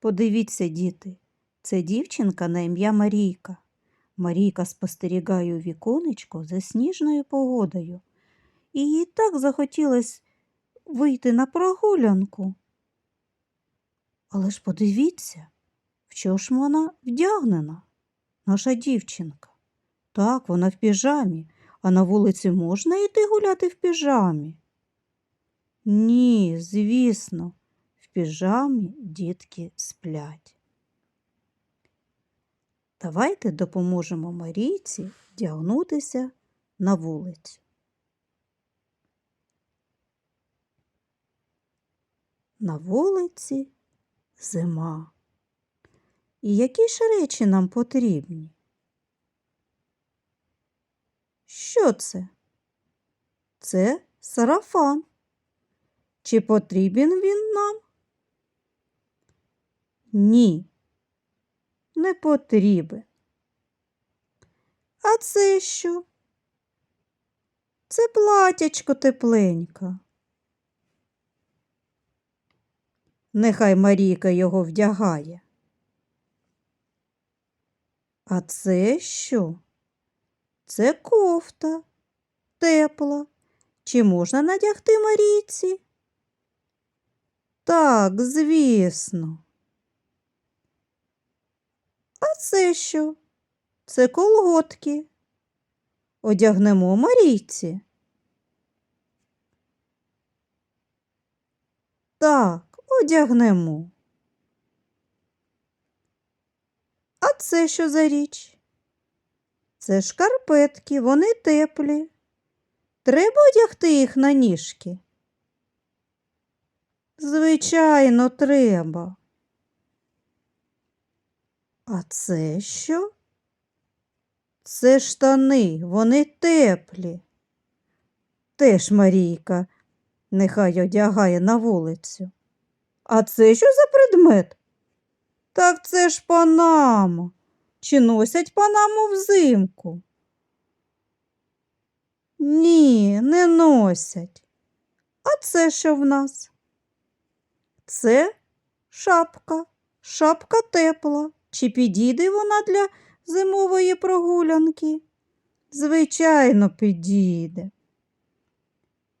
Подивіться, діти, це дівчинка на ім'я Марійка. Марійка спостерігає у віконечко за сніжною погодою. І їй так захотілось вийти на прогулянку. Але ж подивіться, в що ж вона вдягнена, наша дівчинка. Так, вона в піжамі, а на вулиці можна йти гуляти в піжамі? Ні, звісно, піжамі дітки сплять. Давайте допоможемо Марійці вдягнутися на вулицю. На вулиці зима. І які ж речі нам потрібні? Що це? Це сарафан. Чи потрібен він нам? Ні, не потрібен. А це що? Це платячко тепленьке. Нехай Марійка його вдягає. А це що? Це кофта тепла. Чи можна надягти Марійці? Так, звісно. Це що? Це колготки. Одягнемо Марійці. Так, одягнемо. А це що за річ? Це шкарпетки, вони теплі. Треба одягти їх на ніжки? Звичайно, треба. А це що? Це штани, вони теплі. Теж Марійка нехай одягає на вулицю. А це що за предмет? Так це ж панама. Чи носять панаму взимку? Ні, не носять. А це що в нас? Це шапка. Шапка тепла. Чи підійде вона для зимової прогулянки? Звичайно, підійде.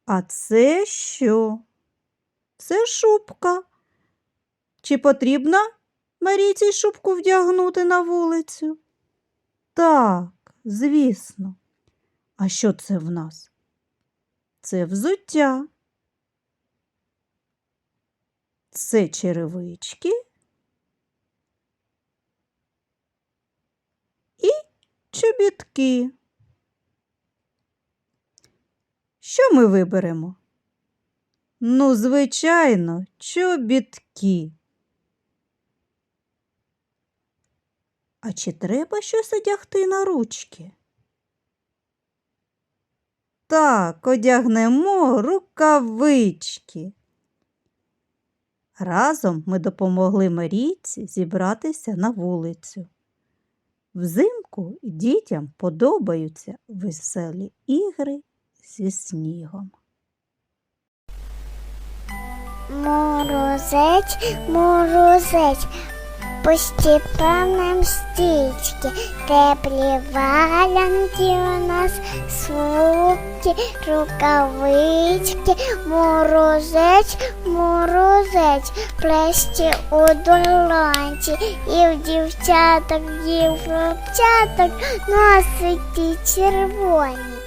А це що? Це шубка. Чи потрібно Марійці шубку вдягнути на вулицю? Так, звісно. А що це в нас? Це взуття. Це черевички і чобітки. Що ми виберемо? Ну, звичайно, чобітки. А чи треба щось одягти на ручки? Так, одягнемо рукавички. Разом ми допомогли Марійці зібратися на вулицю. Взимку дітям подобаються веселі ігри зі снігом. Морозець, морозець, по степанам стічки, теплі валянки у нас, сумки, рукавички, морозець, морозець, плещі у долонці, і в дівчаток, і в хлопчаток носики червоні.